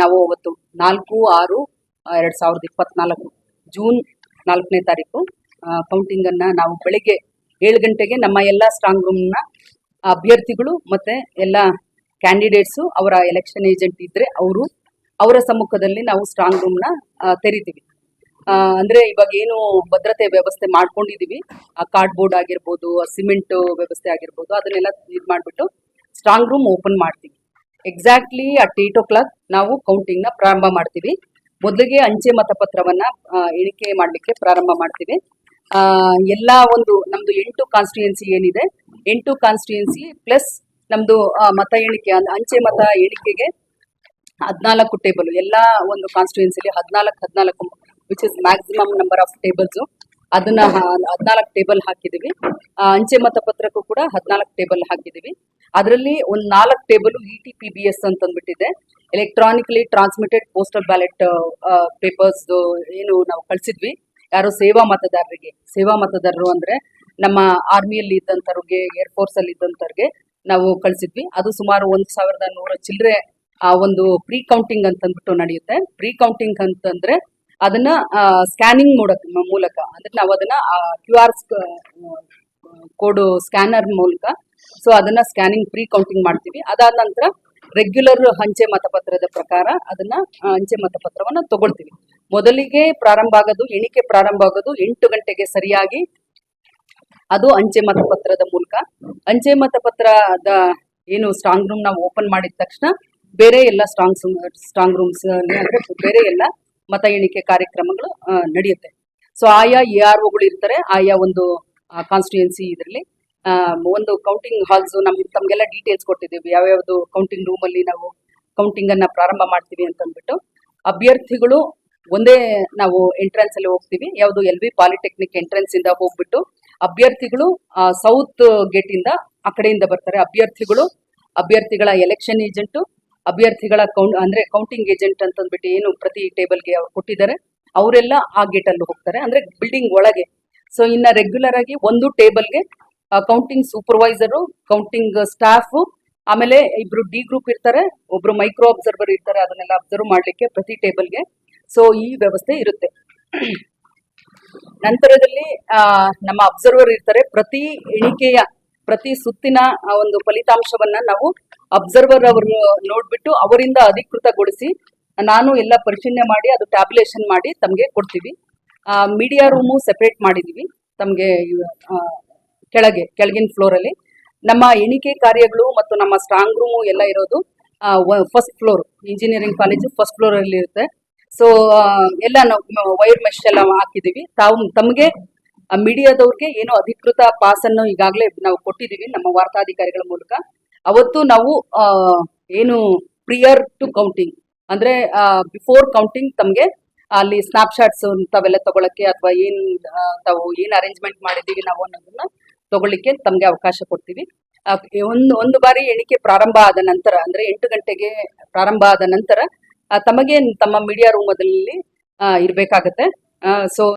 ನಾವು ಅವತ್ತು ನಾಲ್ಕು, ಆರು ಎರಡ್ ಸಾವಿರದ ಇಪ್ಪತ್ನಾಲ್ಕು ಜೂನ್ ನಾಲ್ಕನೇ ತಾರೀಕು ಕೌಂಟಿಂಗ್ ಅನ್ನ ನಾವು ಬೆಳಿಗ್ಗೆ ಏಳು ಗಂಟೆಗೆ ನಮ್ಮ ಎಲ್ಲ ಸ್ಟ್ರಾಂಗ್ ರೂಮ್ನ ಅಭ್ಯರ್ಥಿಗಳು ಮತ್ತೆ ಎಲ್ಲ ಕ್ಯಾಂಡಿಡೇಟ್ಸು ಅವರ ಎಲೆಕ್ಷನ್ ಏಜೆಂಟ್ ಇದ್ರೆ ಅವರು ಅವರ ಸಮ್ಮುಖದಲ್ಲಿ ನಾವು ಸ್ಟ್ರಾಂಗ್ ರೂಮ್ನ ತೆರಿತೀವಿ. ಅಂದ್ರೆ ಇವಾಗ ಏನು ಭದ್ರತೆ ವ್ಯವಸ್ಥೆ ಮಾಡ್ಕೊಂಡಿದೀವಿ. ಆ ಕಾರ್ಡ್ ಬೋರ್ಡ್ ಆಗಿರ್ಬೋದು ಸಿಮೆಂಟ್ ವ್ಯವಸ್ಥೆ ಆಗಿರ್ಬೋದು, ಅದನ್ನೆಲ್ಲ ಇದು ಮಾಡಿಬಿಟ್ಟು ಸ್ಟ್ರಾಂಗ್ ರೂಮ್ ಓಪನ್ ಮಾಡ್ತೀವಿ. Exactly at eight o'clock ನಾವು ಕೌಂಟಿಂಗ್ನ ಪ್ರಾರಂಭ ಮಾಡ್ತೀವಿ. ಮೊದಲಿಗೆ ಅಂಚೆ ಮತಪತ್ರವನ್ನ ಎಣಿಕೆ ಮಾಡಲಿಕ್ಕೆ ಪ್ರಾರಂಭ ಮಾಡ್ತೀವಿ. ಎಲ್ಲ ಒಂದು, ನಮ್ದು ಎಂಟು ಕಾನ್ಸ್ಟಿಟ್ಯೂನ್ಸಿ ಏನಿದೆ, ಎಂಟು ಕಾನ್ಸ್ಟಿಟ್ಯೂನ್ಸಿ ಪ್ಲಸ್ ನಮ್ದು ಮತ ಎಣಿಕೆ ಅಂಚೆ ಮತ ಎಣಿಕೆಗೆ ಹದಿನಾಲ್ಕು ಟೇಬಲ್ ಎಲ್ಲ ಒಂದು ಕಾನ್ಸ್ಟಿಟ್ಯೂನ್ಸಿಲಿ ಹದಿನಾಲ್ಕು ಹದಿನಾಲ್ಕು which is maximum number of tables ಅದನ್ನ ಹದಿನಾಲ್ಕು ಟೇಬಲ್ ಹಾಕಿದೀವಿ ಅಂಚೆ ಮತಪತ್ರಕ್ಕೂ ಕೂಡ ಹದಿನಾಲ್ಕು ಟೇಬಲ್ ಹಾಕಿದೀವಿ ಅದರಲ್ಲಿ ಒಂದು ನಾಲ್ಕು table E T P B S ಅಂತಂದ್ಬಿಟ್ಟಿದೆ electronically transmitted postal ballot papers ಏನು ನಾವು ಕಳಿಸಿದ್ವಿ. ಯಾರು ಸೇವಾ ಮತದಾರರಿಗೆ, ಸೇವಾ ಮತದಾರರು ಅಂದ್ರೆ ನಮ್ಮ ಆರ್ಮಿಯಲ್ಲಿ ಇದ್ದಂಥವ್ರಿಗೆ ಏರ್ಫೋರ್ಸ್ ಅಲ್ಲಿ ಇದ್ದಂಥವ್ರಿಗೆ ನಾವು ಕಳಿಸಿದ್ವಿ. ಅದು ಸುಮಾರು ಒಂದು ಸಾವಿರದ ನೂರ ಚಿಲ್ಲರೆ ಆ, ಒಂದು ಪ್ರೀ ಕೌಂಟಿಂಗ್ ಅಂತಂದ್ಬಿಟ್ಟು ನಡೆಯುತ್ತೆ. ಪ್ರೀ ಕೌಂಟಿಂಗ್ ಅಂತಂದ್ರೆ ಅದನ್ನ ಸ್ಕ್ಯಾನಿಂಗ್ ಮೂಲಕ ಮೂಲಕ. ಅಂದ್ರೆ ನಾವು ಅದನ್ನ ಕ್ಯೂ ಆರ್ ಕೋಡ್ ಸ್ಕ್ಯಾನರ್ ಮೂಲಕ ಸೊ ಅದನ್ನ ಸ್ಕ್ಯಾನಿಂಗ್ ಪ್ರೀ ಕೌಂಟಿಂಗ್ ಮಾಡ್ತೀವಿ. ಅದಾದ ನಂತರ ರೆಗ್ಯುಲರ್ ಅಂಚೆ ಮತಪತ್ರದ ಪ್ರಕಾರ ಅದನ್ನ ಅಂಚೆ ಮತಪತ್ರವನ್ನ ತಗೊಳ್ತೀವಿ. ಮೊದಲಿಗೆ ಪ್ರಾರಂಭ ಆಗೋದು, ಎಣಿಕೆ ಪ್ರಾರಂಭ ಆಗೋದು ಎಂಟು ಗಂಟೆಗೆ ಸರಿಯಾಗಿ ಅದು ಅಂಚೆ ಮತಪತ್ರದ ಮೂಲಕ. ಅಂಚೆ ಮತಪತ್ರದ ಏನು ಸ್ಟ್ರಾಂಗ್ ರೂಮ್ ನಾವು ಓಪನ್ ಮಾಡಿದ ತಕ್ಷಣ ಬೇರೆ ಎಲ್ಲ ಸ್ಟ್ರಾಂಗ್ ಸ್ಟ್ರಾಂಗ್ ರೂಮ್ಸ್ ಬೇರೆ ಎಲ್ಲ ಮತ ಎಣಿಕೆ ಕಾರ್ಯಕ್ರಮಗಳು ನಡೆಯುತ್ತೆ. ಸೊ ಆಯಾ ಎ ಆರ್ ಒಗಳು ಇರ್ತಾರೆ. ಆಯಾ ಒಂದು ಕಾನ್ಸ್ಟಿಟ್ಯೂನ್ಸಿ ಇದರಲ್ಲಿ ಒಂದು ಕೌಂಟಿಂಗ್ ಹಾಲ್ಸ್ ನಮ್ಗೆ ತಮ್ಗೆಲ್ಲ ಡೀಟೇಲ್ಸ್ ಕೊಟ್ಟಿದ್ದೀವಿ. ಯಾವ್ಯಾವ್ದು ಕೌಂಟಿಂಗ್ ರೂಮ್ ಅಲ್ಲಿ ನಾವು ಕೌಂಟಿಂಗ್ ಅನ್ನ ಪ್ರಾರಂಭ ಮಾಡ್ತೀವಿ ಅಂತ ಅಂದ್ಬಿಟ್ಟು ಅಭ್ಯರ್ಥಿಗಳು ಒಂದೇ ನಾವು ಎಂಟ್ರೆನ್ಸ್ ಅಲ್ಲಿ ಹೋಗ್ತೀವಿ. ಯಾವುದು ಎಲ್ ವಿ ಪಾಲಿಟೆಕ್ನಿಕ್ ಎಂಟ್ರೆನ್ಸ್ ಇಂದ ಹೋಗ್ಬಿಟ್ಟು ಅಭ್ಯರ್ಥಿಗಳು ಸೌತ್ ಗೇಟ್ ಇಂದ ಆ ಕಡೆಯಿಂದ ಬರ್ತಾರೆ. ಅಭ್ಯರ್ಥಿಗಳು, ಅಭ್ಯರ್ಥಿಗಳ ಎಲೆಕ್ಷನ್ ಏಜೆಂಟ್ ಅಭ್ಯರ್ಥಿಗಳ ಕೌಂಟ್ ಅಂದ್ರೆ ಕೌಂಟಿಂಗ್ ಏಜೆಂಟ್ ಅಂತ ಅಂದ್ಬಿಟ್ಟು ಏನು ಪ್ರತಿ ಟೇಬಲ್ಗೆ ಅವ್ರು ಕೊಟ್ಟಿದ್ದಾರೆ. ಅವರೆಲ್ಲ ಆ ಗೇಟ್ ಅಲ್ಲಿ ಹೋಗ್ತಾರೆ. ಅಂದ್ರೆ ಬಿಲ್ಡಿಂಗ್ ಒಳಗೆ. ಸೊ ಇನ್ನ ರೆಗ್ಯುಲರ್ ಆಗಿ ಒಂದು ಟೇಬಲ್ಗೆ ಕೌಂಟಿಂಗ್ ಸೂಪರ್ವೈಸರು ಕೌಂಟಿಂಗ್ ಸ್ಟಾಫ್ ಆಮೇಲೆ ಇಬ್ರು ಡಿ ಗ್ರೂಪ್ ಇರ್ತಾರೆ, ಒಬ್ರು ಮೈಕ್ರೋ ಅಬ್ಸರ್ವರ್ ಇರ್ತಾರೆ, ಅದನ್ನೆಲ್ಲ ಅಬ್ಸರ್ವ್ ಮಾಡ್ಲಿಕ್ಕೆ ಪ್ರತಿ ಟೇಬಲ್ಗೆ ಸೊ ಈ ವ್ಯವಸ್ಥೆ ಇರುತ್ತೆ. ನಂತರದಲ್ಲಿ ನಮ್ಮ ಅಬ್ಸರ್ವರ್ ಇರ್ತಾರೆ. ಪ್ರತಿ ಎಣಿಕೆಯ, ಪ್ರತಿ ಸುತ್ತಿನ ಒಂದು ಫಲಿತಾಂಶವನ್ನ ನಾವು ಅಬ್ಸರ್ವರ್ ಅವರು ನೋಡ್ಬಿಟ್ಟು ಅವರಿಂದ ಅಧಿಕೃತಗೊಳಿಸಿ, ನಾನು ಎಲ್ಲ ಪರಿಶೀಲನೆ ಮಾಡಿ, ಅದು ಟ್ಯಾಬ್ಯುಲೇಷನ್ ಮಾಡಿ ತಮಗೆ ಕೊಡ್ತೀವಿ. ಮೀಡಿಯಾ ರೂಮು ಸೆಪರೇಟ್ ಮಾಡಿದೀವಿ. ತಮಗೆ ಕೆಳಗೆ, ಕೆಳಗಿನ ಫ್ಲೋರಲ್ಲಿ ನಮ್ಮ ಎಣಿಕೆ ಕಾರ್ಯಗಳು ಮತ್ತು ನಮ್ಮ ಸ್ಟ್ರಾಂಗ್ ರೂಮು ಎಲ್ಲ ಇರೋದು first floor engineering college first floor ಅಲ್ಲಿ ಇರುತ್ತೆ. ಸೊ ಎಲ್ಲ ನಾವು ವೈರ್ ಮೆಶ್ ಎಲ್ಲ ಹಾಕಿದೀವಿ ತಾವು ತಮಗೆ ಮೀಡಿಯಾದವ್ರಿಗೆ ಏನು ಅಧಿಕೃತ ಪಾಸ್ ಅನ್ನು ಈಗಾಗಲೇ ನಾವು ಕೊಟ್ಟಿದ್ದೀವಿ ನಮ್ಮ ವಾರ್ತಾಧಿಕಾರಿಗಳ ಮೂಲಕ. ಅವತ್ತು ನಾವು ಏನು ಪ್ರಿಯರ್ ಟು ಕೌಂಟಿಂಗ್ ಅಂದ್ರೆ ಬಿಫೋರ್ ಕೌಂಟಿಂಗ್ ತಮಗೆ ಅಲ್ಲಿ ಸ್ನಾಪ್ಶಾಟ್ಸ್ ತಾವೆಲ್ಲ ತಗೊಳಕ್ಕೆ ಅಥವಾ ಏನ್ ತಾವು ಏನ್ ಅರೇಂಜ್ಮೆಂಟ್ ಮಾಡಿದೀವಿ ನಾವು ಅನ್ನೋದನ್ನ ತಗೊಳ್ಳಿಕ್ಕೆ ತಮಗೆ ಅವಕಾಶ ಕೊಡ್ತೀವಿ. ಒಂದು ಒಂದು ಬಾರಿ ಎಣಿಕೆ ಪ್ರಾರಂಭ ಆದ ನಂತರ, ಅಂದ್ರೆ ಎಂಟು ಗಂಟೆಗೆ ಪ್ರಾರಂಭ ಆದ ನಂತರ ತಮಗೆ ತಮ್ಮ ಮೀಡಿಯಾ ರೂಮದಲ್ಲಿ ಇರಬೇಕಾಗತ್ತೆ. ಸೊ